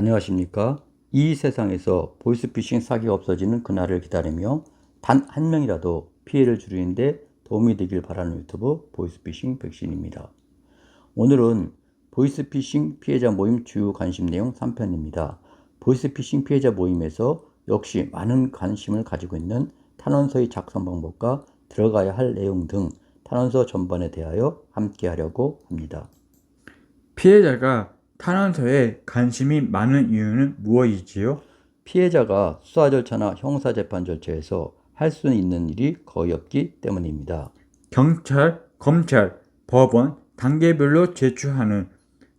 안녕하십니까? 이 세상에서 보이스피싱 사기가 없어지는 그날을 기다리며 단 한 명이라도 피해를 줄이는데 도움이 되길 바라는 유튜브 보이스피싱 백신입니다. 오늘은 보이스피싱 피해자 모임 주요 관심 내용 3편입니다. 보이스피싱 피해자 모임에서 역시 많은 관심을 가지고 있는 탄원서의 작성 방법과 들어가야 할 내용 등 탄원서 전반에 대하여 함께 하려고 합니다. 피해자가 탄원서에 관심이 많은 이유는 무엇이지요? 피해자가 수사 절차나 형사 재판 절차에서 할 수 있는 일이 거의 없기 때문입니다. 경찰, 검찰, 법원 단계별로 제출하는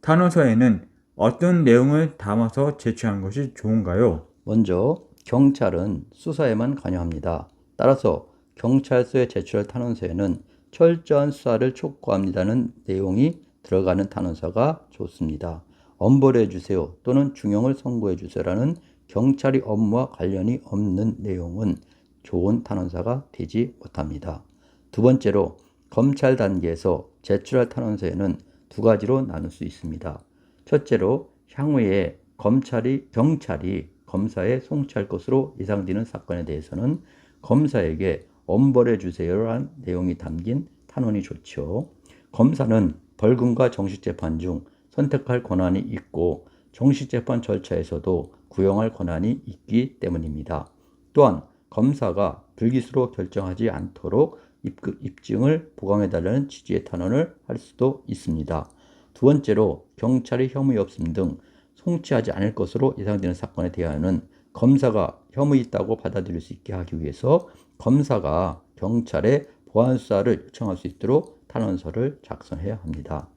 탄원서에는 어떤 내용을 담아서 제출한 것이 좋은가요? 먼저 경찰은 수사에만 관여합니다. 따라서 경찰서에 제출할 탄원서에는 철저한 수사를 촉구합니다는 내용이 들어가는 탄원서가 좋습니다. 엄벌해 주세요 또는 중형을 선고해 주세요라는 경찰이 업무와 관련이 없는 내용은 좋은 탄원서가 되지 못합니다. 두 번째로 검찰 단계에서 제출할 탄원서에는 두 가지로 나눌 수 있습니다. 첫째로 향후에 검찰이 경찰이 검사에 송치할 것으로 예상되는 사건에 대해서는 검사에게 엄벌해 주세요라는 내용이 담긴 탄원이 좋죠. 검사는 벌금과 정식재판 중 선택할 권한이 있고 정식재판 절차에서도 구형할 권한이 있기 때문입니다. 또한 검사가 불기소로 결정하지 않도록 입- 입증을 보강해달라는 취지의 탄원을 할 수도 있습니다. 두 번째로 경찰이 혐의 없음 등 송치하지 않을 것으로 예상되는 사건에 대하여는 검사가 혐의 있다고 받아들일 수 있게 하기 위해서 검사가 경찰에 보안 수사를 요청할 수 있도록 탄원서를 작성해야 합니다.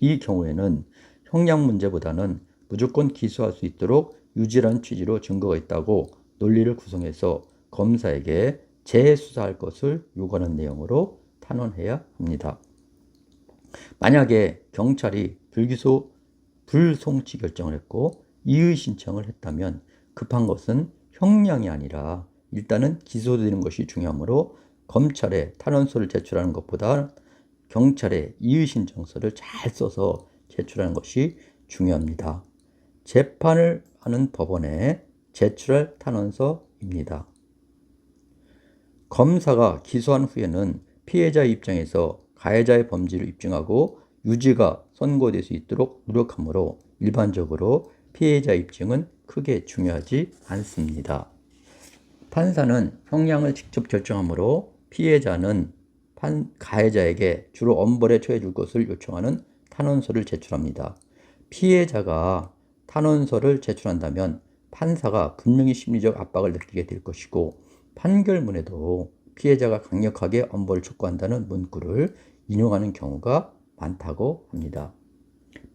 이 경우에는 형량 문제보다는 무조건 기소할 수 있도록 유지란 취지로 증거가 있다고 논리를 구성해서 검사에게 재수사할 것을 요구하는 내용으로 탄원해야 합니다. 만약에 경찰이 불기소 불송치 결정을 했고 이의 신청을 했다면 급한 것은 형량이 아니라 일단은 기소되는 것이 중요하므로 검찰에 탄원서를 제출하는 것보다 경찰에 이의 신청서를 잘 써서 제출하는 것이 중요합니다. 재판을 하는 법원에 제출할 탄원서입니다. 검사가 기소한 후에는 피해자 입장에서 가해자의 범죄를 입증하고 유죄가 선고될 수 있도록 노력하므로 일반적으로 피해자 입증은 크게 중요하지 않습니다. 판사는 형량을 직접 결정하므로 피해자는 판, 가해자에게 주로 엄벌에 처해 줄 것을 요청하는 탄원서를 제출합니다. 피해자가 탄원서를 제출한다면 판사가 분명히 심리적 압박을 느끼게 될 것이고 판결문에도 피해자가 강력하게 엄벌을 촉구한다는 문구를 인용하는 경우가 많다고 합니다.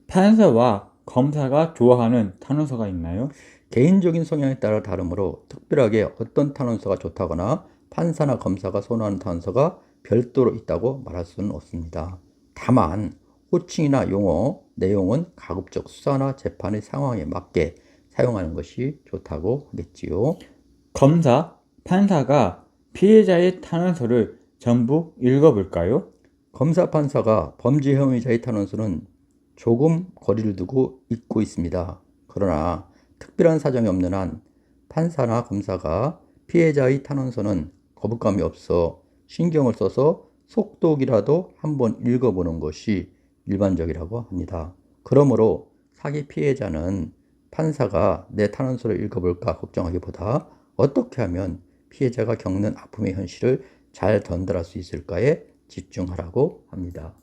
판사와 검사가 좋아하는 탄원서가 있나요? 개인적인 성향에 따라 다르므로 특별하게 어떤 탄원서가 좋다거나 판사나 검사가 선호하는 탄원서가 별도로 있다고 말할 수는 없습니다. 다만 호칭이나 용어, 내용은 가급적 수사나 재판의 상황에 맞게 사용하는 것이 좋다고 하겠지요. 검사, 판사가 피해자의 탄원서를 전부 읽어볼까요? 검사 판사가 범죄 혐의자의 탄원서는 조금 거리를 두고 읽고 있습니다. 그러나 특별한 사정이 없는 한 판사나 검사가 피해자의 탄원서는 거부감이 없어 신경을 써서 속독이라도 한번 읽어보는 것이 일반적이라고 합니다. 그러므로 사기 피해자는 판사가 내 탄원서를 읽어볼까 걱정하기보다 어떻게 하면 피해자가 겪는 아픔의 현실을 잘 전달할 수 있을까에 집중하라고 합니다.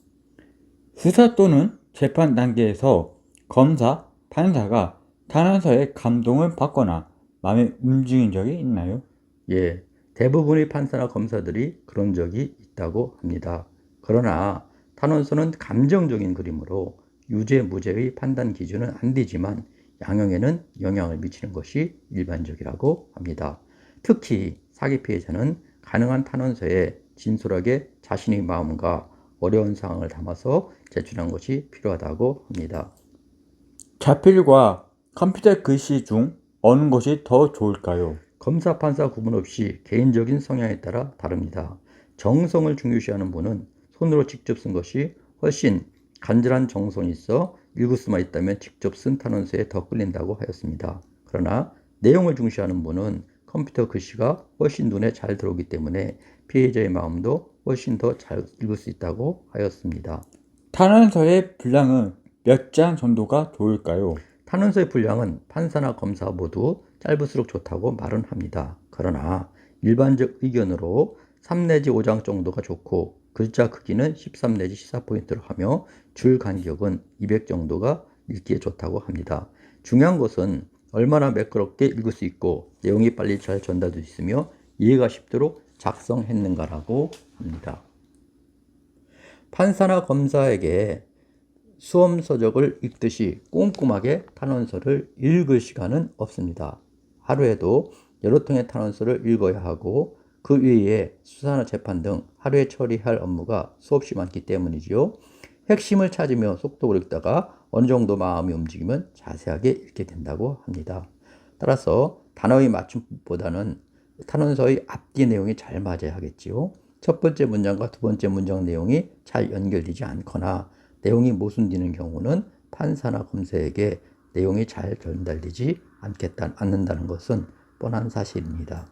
수사 또는 재판 단계에서 검사, 판사가 탄원서에 감동을 받거나 마음에 움직인 적이 있나요? 예, 대부분의 판사나 검사들이 그런 적이 있다고 합니다. 그러나 탄원서는 감정적인 그림으로 유죄, 무죄의 판단 기준은 안 되지만 양형에는 영향을 미치는 것이 일반적이라고 합니다. 특히 사기 피해자는 가능한 탄원서에 진솔하게 자신의 마음과 어려운 상황을 담아서 제출한 것이 필요하다고 합니다. 자필과 컴퓨터 글씨 중 어느 것이 더 좋을까요? 검사, 판사 구분 없이 개인적인 성향에 따라 다릅니다. 정성을 중요시하는 분은 손으로 직접 쓴 것이 훨씬 간절한 정성이 있어 읽을 수만 있다면 직접 쓴 탄원서에 더 끌린다고 하였습니다. 그러나 내용을 중시하는 분은 컴퓨터 글씨가 훨씬 눈에 잘 들어오기 때문에 피해자의 마음도 훨씬 더 잘 읽을 수 있다고 하였습니다. 탄원서의 분량은 몇 장 정도가 좋을까요? 탄원서의 분량은 판사나 검사 모두 짧을수록 좋다고 말은 합니다. 그러나 일반적 의견으로 3 내지 5장 정도가 좋고 글자 크기는 13 내지 14포인트로 하며 줄 간격은 200 정도가 읽기에 좋다고 합니다. 중요한 것은 얼마나 매끄럽게 읽을 수 있고 내용이 빨리 잘 전달될 수 있으며 이해가 쉽도록 작성했는가라고 합니다. 판사나 검사에게 수험 서적을 읽듯이 꼼꼼하게 탄원서를 읽을 시간은 없습니다. 하루에도 여러 통의 탄원서를 읽어야 하고 그 외에 수사나 재판 등 하루에 처리할 업무가 수없이 많기 때문이지요. 핵심을 찾으며 속독을 읽다가 어느 정도 마음이 움직이면 자세하게 읽게 된다고 합니다. 따라서 단어의 맞춤법보다는 탄원서의 앞뒤 내용이 잘 맞아야 하겠지요. 첫 번째 문장과 두 번째 문장 내용이 잘 연결되지 않거나 내용이 모순되는 경우는 판사나 검사에게 내용이 잘 전달되지 않겠다, 않는다는 것은 뻔한 사실입니다.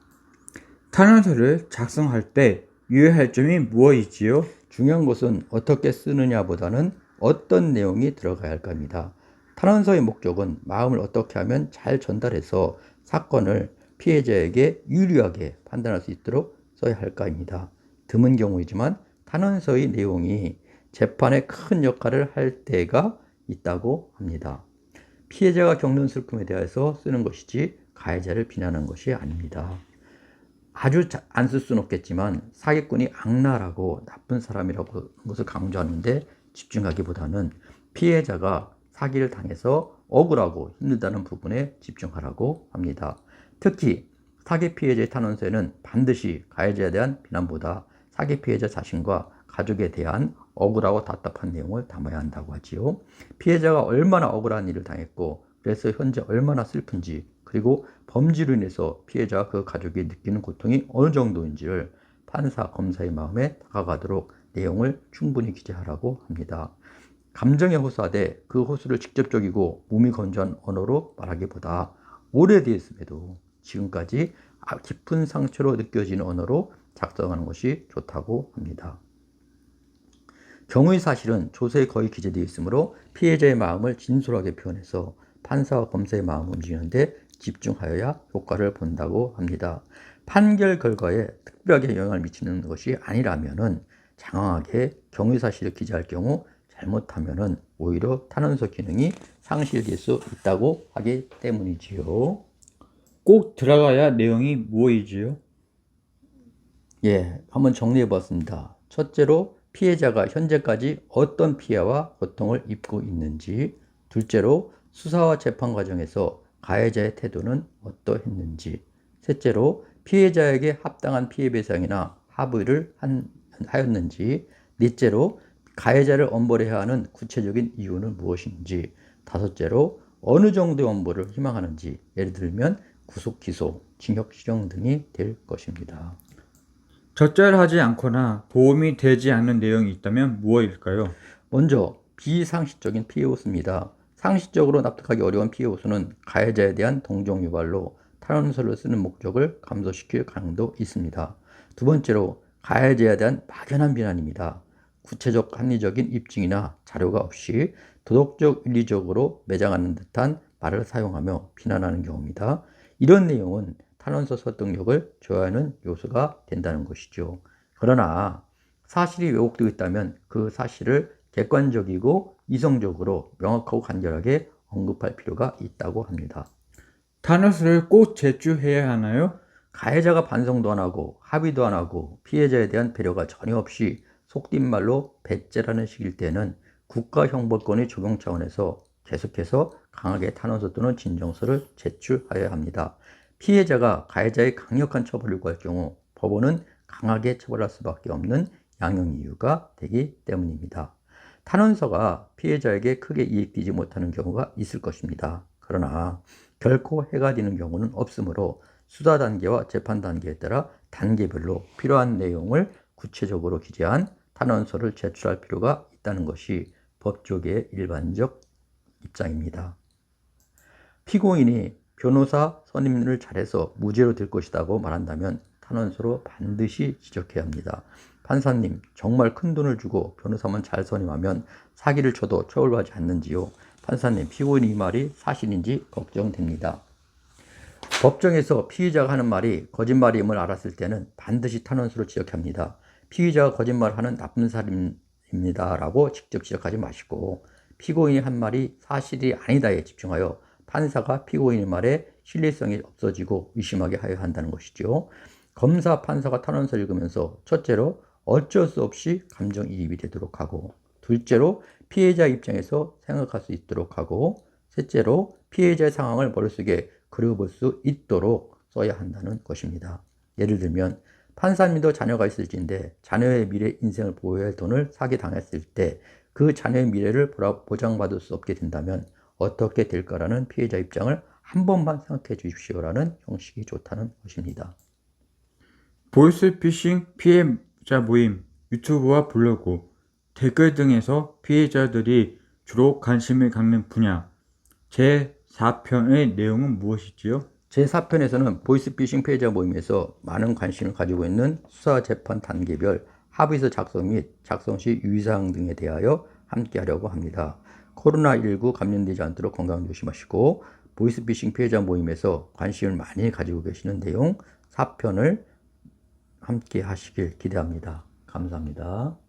탄원서를 작성할 때 유의할 점이 무엇이지요? 중요한 것은 어떻게 쓰느냐보다는 어떤 내용이 들어가야 할 겁니다. 탄원서의 목적은 마음을 어떻게 하면 잘 전달해서 사건을 피해자에게 유리하게 판단할 수 있도록 써야 할까입니다. 드문 경우이지만 탄원서의 내용이 재판에 큰 역할을 할 때가 있다고 합니다. 피해자가 겪는 슬픔에 대해서 쓰는 것이지 가해자를 비난하는 것이 아닙니다. 아주 안 쓸 수는 없겠지만 사기꾼이 악랄하고 나쁜 사람이라고 하는 것을 강조하는데 집중하기보다는 피해자가 사기를 당해서 억울하고 힘들다는 부분에 집중하라고 합니다. 특히 사기 피해자의 탄원서에는 반드시 가해자에 대한 비난보다 사기 피해자 자신과 가족에 대한 억울하고 답답한 내용을 담아야 한다고 하지요. 피해자가 얼마나 억울한 일을 당했고 그래서 현재 얼마나 슬픈지 그리고 범죄로 인해서 피해자와 그 가족이 느끼는 고통이 어느 정도인지를 판사, 검사의 마음에 다가가도록 내용을 충분히 기재하라고 합니다. 감정에 호소하되 그 호소를 직접적이고 몸이 건조한 언어로 말하기보다 오래되었음에도 지금까지 아, 깊은 상처로 느껴지는 언어로 작성하는 것이 좋다고 합니다. 경우의 사실은 조서에 거의 기재되어 있으므로 피해자의 마음을 진솔하게 표현해서 판사와 검사의 마음을 움직이는데 집중하여야 효과를 본다고 합니다. 판결 결과에 특별하게 영향을 미치는 것이 아니라면은 장황하게 경위 사실을 기재할 경우 잘못하면은 오히려 탄원서 기능이 상실될 수 있다고 하기 때문이지요. 꼭 들어가야 내용이 무엇이지요? 예, 한번 정리해 봤습니다. 첫째로 피해자가 현재까지 어떤 피해와 고통을 입고 있는지, 둘째로 수사와 재판 과정에서 가해자의 태도는 어떠했는지, 셋째로 피해자에게 합당한 피해 배상이나 합의를 한, 하였는지, 넷째로 가해자를 엄벌해야 하는 구체적인 이유는 무엇인지, 다섯째로 어느 정도의 엄벌을 희망하는지, 예를 들면 구속, 기소, 징역, 실형 등이 될 것입니다. 적절하지 않거나 도움이 되지 않는 내용이 있다면 무엇일까요? 먼저 비상식적인 피해 호소입니다. 상식적으로 납득하기 어려운 피해 호소는 가해자에 대한 동정 유발로 탄원서를 쓰는 목적을 감소시킬 가능도 있습니다. 두 번째로 가해자에 대한 막연한 비난입니다. 구체적 합리적인 입증이나 자료가 없이 도덕적 윤리적으로 매장하는 듯한 말을 사용하며 비난하는 경우입니다. 이런 내용은 탄원서 설득력을 조여하는 요소가 된다는 것이죠. 그러나 사실이 왜곡되어 있다면 그 사실을 객관적이고 이성적으로 명확하고 간결하게 언급할 필요가 있다고 합니다. 탄원서를 꼭 제출해야 하나요? 가해자가 반성도 안 하고 합의도 안 하고 피해자에 대한 배려가 전혀 없이 속된 말로 배째라는 식일 때는 국가형벌권의 적용 차원에서 계속해서 강하게 탄원서 또는 진정서를 제출하여야 합니다. 피해자가 가해자의 강력한 처벌을 요구할 경우 법원은 강하게 처벌할 수밖에 없는 양형 이유가 되기 때문입니다. 탄원서가 피해자에게 크게 이익되지 못하는 경우가 있을 것입니다. 그러나 결코 해가 되는 경우는 없으므로 수사 단계와 재판 단계에 따라 단계별로 필요한 내용을 구체적으로 기재한 탄원서를 제출할 필요가 있다는 것이 법조계의 일반적 입장입니다. 피고인이 변호사 선임을 잘해서 무죄로 될 것이라고 말한다면 탄원서로 반드시 지적해야 합니다. 판사님, 정말 큰 돈을 주고 변호사만 잘 선임하면 사기를 쳐도 처벌받지 않는지요? 판사님, 피고인 이 말이 사실인지 걱정됩니다. 법정에서 피의자가 하는 말이 거짓말임을 알았을 때는 반드시 탄원서로 지적합니다. 피의자가 거짓말하는 나쁜 사람입니다라고 직접 지적하지 마시고 피고인이 한 말이 사실이 아니다에 집중하여 판사가 피고인의 말에 신뢰성이 없어지고 의심하게 하여 한다는 것이죠. 검사, 판사가 탄원서를 읽으면서 첫째로 어쩔 수 없이 감정이입이 되도록 하고 둘째로 피해자 입장에서 생각할 수 있도록 하고 셋째로 피해자의 상황을 머릿속에 그려볼 수 있도록 써야 한다는 것입니다. 예를 들면 판사님도 자녀가 있을진데 자녀의 미래 인생을 보호해야 할 돈을 사기 당했을 때 그 자녀의 미래를 보장받을 수 없게 된다면 어떻게 될까라는 피해자 입장을 한 번만 생각해 주십시오라는 형식이 좋다는 것입니다. 보이스피싱 피해자 모임, 유튜브와 블로그, 댓글 등에서 피해자들이 주로 관심을 갖는 분야. 제4편의 내용은 무엇이지요? 제4편에서는 보이스피싱 피해자 모임에서 많은 관심을 가지고 있는 수사 재판 단계별 합의서 작성 및 작성 시 유의사항 등에 대하여 함께 하려고 합니다. 코로나19 감염되지 않도록 건강 조심하시고 보이스피싱 피해자 모임에서 관심을 많이 가지고 계시는 내용 4편을 함께 하시길 기대합니다. 감사합니다.